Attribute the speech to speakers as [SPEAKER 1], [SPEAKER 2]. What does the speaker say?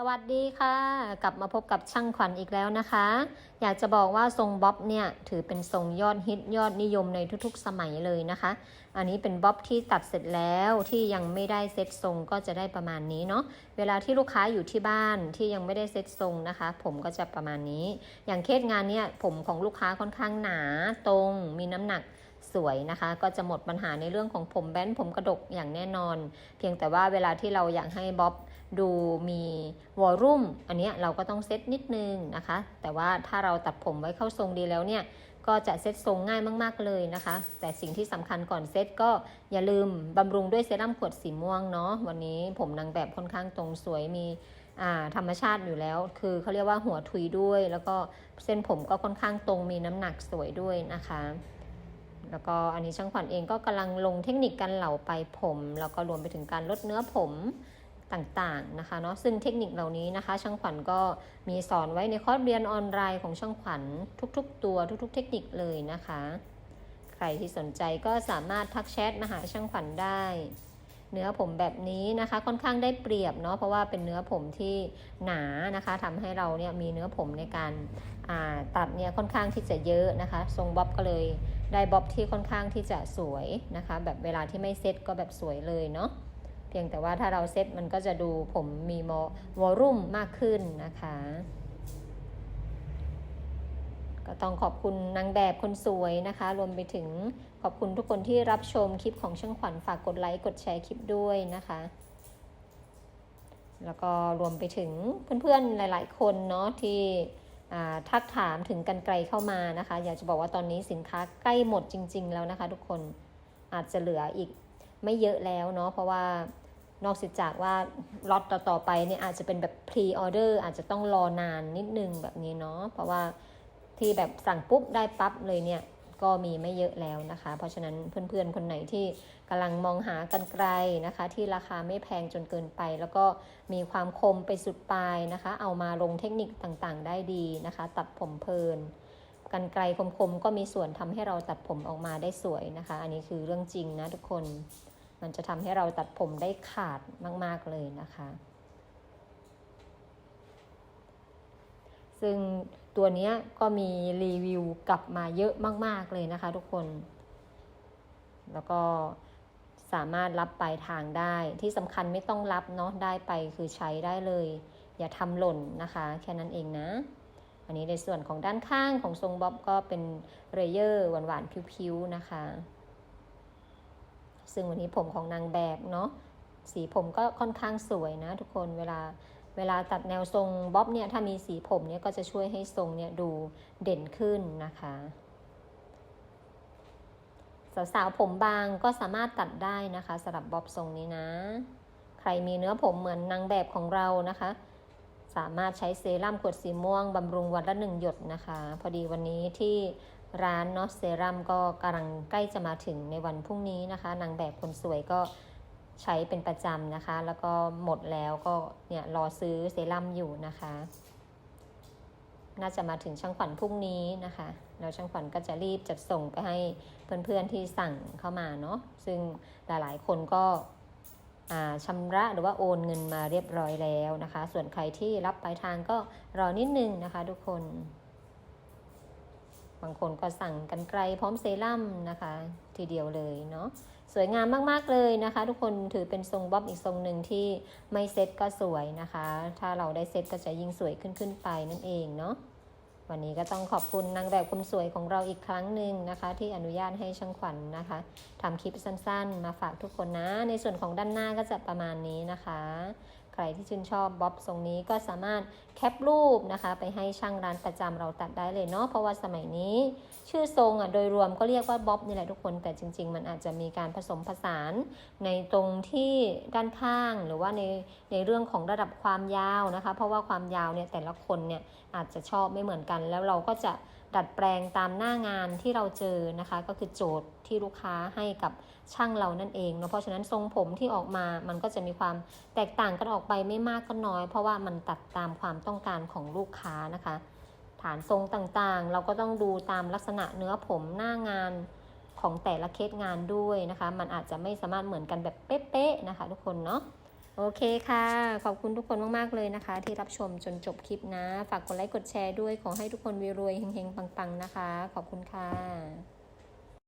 [SPEAKER 1] สวัสดีค่ะ กลับมาพบกับช่างขวัญอีกแล้วนะคะ อยากจะบอกว่าทรงบ๊อบเนี่ยถือเป็นทรงยอดฮิตยอดนิยมในทุกๆ สมัยเลยนะคะ อันนี้เป็นบ๊อบที่ตัดเสร็จแล้วที่ยังไม่ได้เซ็ตทรงก็จะได้ประมาณนี้เนาะเวลาที่ลูกค้าอยู่ที่บ้านที่ยังไม่ได้เซ็ตทรงนะคะ ผมก็จะประมาณนี้ อย่างเคสงานเนี่ยผมของลูกค้าค่อนข้างหนาตรง มีน้ำหนักสวยนะคะ ก็จะหมดปัญหาในเรื่องของผมแบนผมกระดกอย่างแน่นอน เพียงแต่ว่าเวลาที่เราอยากให้บ๊อบ ดูมีวอลลุ่มอันนี้เราก็ต้องเซตนิดนึงนะคะ แต่ว่าถ้าเราตัดผมไว้เข้าทรงดีแล้วเนี่ย ก็จะเซตทรงง่ายมาก ๆเลยนะคะ แต่สิ่งที่สำคัญก่อนเซตก็อย่าลืมบำรุงด้วยเซรั่มขวดสีม่วงเนาะวันนี้ผมนางแบบค่อนข้างตรงสวยมีธรรมชาติอยู่แล้ว คือเขาเรียกว่าหัวทุยด้วย แล้วก็เส้นผมก็ค่อนข้างตรงมีน้ำหนักสวยด้วยนะคะ แล้วก็อันนี้ช่างขวัญเองก็กำลังลงเทคนิคการเหลาไปผม แล้วก็รวมไปถึงการลดเนื้อผม ต่างๆนะคะเนาะซึ่งเทคนิคเหล่านี้นะคะ ช่างขวัญก็มีสอนไว้ในคอร์สเรียนออนไลน์ของช่างขวัญทุกๆ ตัวทุกๆ เทคนิคเลยนะคะ ใครที่สนใจก็สามารถทักแชทมาหาช่างขวัญได้ เนื้อผมแบบนี้นะคะค่อนข้างได้เปรียบเนาะเพราะว่าเป็นเนื้อผมที่หนานะคะทำให้เราเนี่ยมีเนื้อผมในการตัดเนี่ยค่อนข้างที่จะเยอะนะคะ ทรงบ๊อบก็เลยได้บ๊อบที่ค่อนข้างที่จะสวยนะคะ แบบเวลาที่ไม่เซ็ตก็แบบสวยเลยเนาะ เพียงแต่ว่าถ้าเราเซ็ตมันก็จะดูผมมีวอลลุ่มมากขึ้นนะคะ ก็ต้องขอบคุณนางแบบคนสวยนะคะ รวมไปถึงขอบคุณทุกคนที่รับชมคลิปของช่างขวัญฝากกดไลค์กดแชร์คลิปด้วยนะคะแล้วก็รวมไปถึงเพื่อนๆหลาย ๆ คนเนาะที่ทักถามถึงกันไกลเข้ามานะคะ อยากจะบอกว่าตอนนี้สินค้าใกล้หมดจริง ๆ แล้วนะคะ ทุกคนอาจจะเหลืออีก ไม่เยอะแล้วเนาะเพราะว่านอกจากว่าล็อตต่อๆไปเนี่ยอาจจะเป็นแบบพรีออเดอร์อาจจะต้องรอนานนิดนึงแบบนี้เนาะเพราะว่าที่แบบสั่งปุ๊บได้ปั๊บเลยเนี่ยก็มีไม่เยอะแล้วนะคะ เพราะฉะนั้นเพื่อนๆ คนไหนที่กำลังมองหากันไกลนะคะ ที่ราคาไม่แพงจนเกินไป แล้วก็มีความคมไปสุดปลายนะคะ เอามาลงเทคนิคต่างๆ ได้ดีนะคะ ตัดผมเพลิน กันไกลคมๆ ก็มีส่วนทำให้เราตัดผมออกมาได้สวยนะคะ อันนี้คือเรื่องจริงนะทุกคน มันจะทำให้เราตัดผมได้ขาดมากๆเลยนะคะ ซึ่งตัวนี้ก็มีรีวิวกลับมาเยอะมาก ๆเลยนะคะ ทุกคน แล้วก็สามารถรับปลายทางได้ที่สำคัญไม่ต้องรับเนาะได้ไปคือใช้ได้เลย อย่าทำหล่นนะคะ แค่นั้นเองนะ อันนี้ในส่วนของด้านข้างของทรงบ๊อบก็เป็นเรเยอร์หวานๆผิวๆนะคะ ซึ่งวันนี้ผมของนางแบบเนาะสีผมก็ค่อนข้างสวยนะ ทุกคนเวลาเวลาตัดแนวทรงบ๊อบเนี่ยถ้ามีสีผมเนี่ยก็จะช่วยให้ทรงเนี่ยดูเด่นขึ้นนะคะสาวๆผมบางก็สามารถตัดได้นะคะสำหรับบ๊อบทรงนี้นะ ใครมีเนื้อผมเหมือนนางแบบของเรานะคะ สามารถใช้เซรั่มขวดสีม่วงบำรุงวันละหนึ่งหยดนะคะ พอดีวันนี้ที่ร้านเนาะเซรั่มก็กำลังใกล้จะมาถึงในวันพรุ่งนี้นะคะ นางแบบคนสวยก็ใช้เป็นประจำนะคะ แล้วก็หมดแล้วก็เนี่ยรอซื้อเซรั่มอยู่นะคะ น่าจะมาถึงช่างขวัญพรุ่งนี้นะคะแล้วช่างขวัญก็จะรีบจัดส่งไปให้เพื่อนๆที่สั่งเข้ามาเนาะซึ่งหลายๆคนก็ ชำระหรือว่าโอนเงินมาเรียบร้อยแล้วนะคะ ส่วนใครที่รับปลายทางก็รอนิดนึงนะคะ ทุกคน บางคนก็สั่งกันไกลพร้อมเซรั่มนะคะ ทีเดียวเลยเนาะสวยงามมากๆเลยนะคะ ทุกคนถือเป็นทรงบ๊อบอีกทรงหนึ่งที่ไม่เซ็ตก็สวยนะคะ ถ้าเราได้เซ็ตก็จะยิ่งสวยขึ้นขึ้นไปนั่นเองเนาะ วันนี้ก็ต้องขอบคุณนางแบบคนสวยของเราอีกครั้งหนึ่งนะคะ ที่อนุญาตให้ช่างขวัญนนะคะทำคลิปสั้นๆ มาฝากทุกคนนะ ในส่วนของด้านหน้าก็จะประมาณนี้นะคะ ใครที่ชื่นชอบบ๊อบทรงนี้ก็สามารถแคปรูปนะคะ ไปให้ช่างร้านประจำเราตัดได้เลยเนาะเพราะว่าสมัยนี้ ชื่อทรงอะโดยรวมก็เรียกว่าบ๊อบนี่แหละทุกคน แต่จริง ๆ มันอาจจะมีการผสมผสานในตรงที่ด้านข้างหรือว่าในในเรื่องของระดับความยาวนะคะ เพราะว่าความยาวเนี่ยแต่ละคนเนี่ยอาจจะชอบไม่เหมือนกันแล้วเราก็จะ ดัดแปลงตามหน้างานที่เราเจอนะคะ ก็คือโจทย์ที่ลูกค้าให้กับช่างเรานั่นเองเนาะเพราะฉะนั้นทรงผมที่ออกมามันก็จะมีความแตกต่างกันออกไปไม่มากก็น้อย เพราะว่ามันตัดตามความต้องการของลูกค้านะคะ ฐานทรงต่างๆ เราก็ต้องดูตามลักษณะเนื้อผมหน้างานของแต่ละเคสงานด้วยนะคะ มันอาจจะไม่สามารถเหมือนกันแบบเป๊ะๆนะคะ ทุกคนเนาะ โอเคค่ะ ขอบคุณทุกคนมาก ๆ เลยนะคะ ที่รับชมจนจบคลิปนะ ฝากกดไลค์กดแชร์ด้วย ขอให้ทุกคนรวยๆเฮงๆ ปัง ๆ นะคะ ขอบคุณค่ะ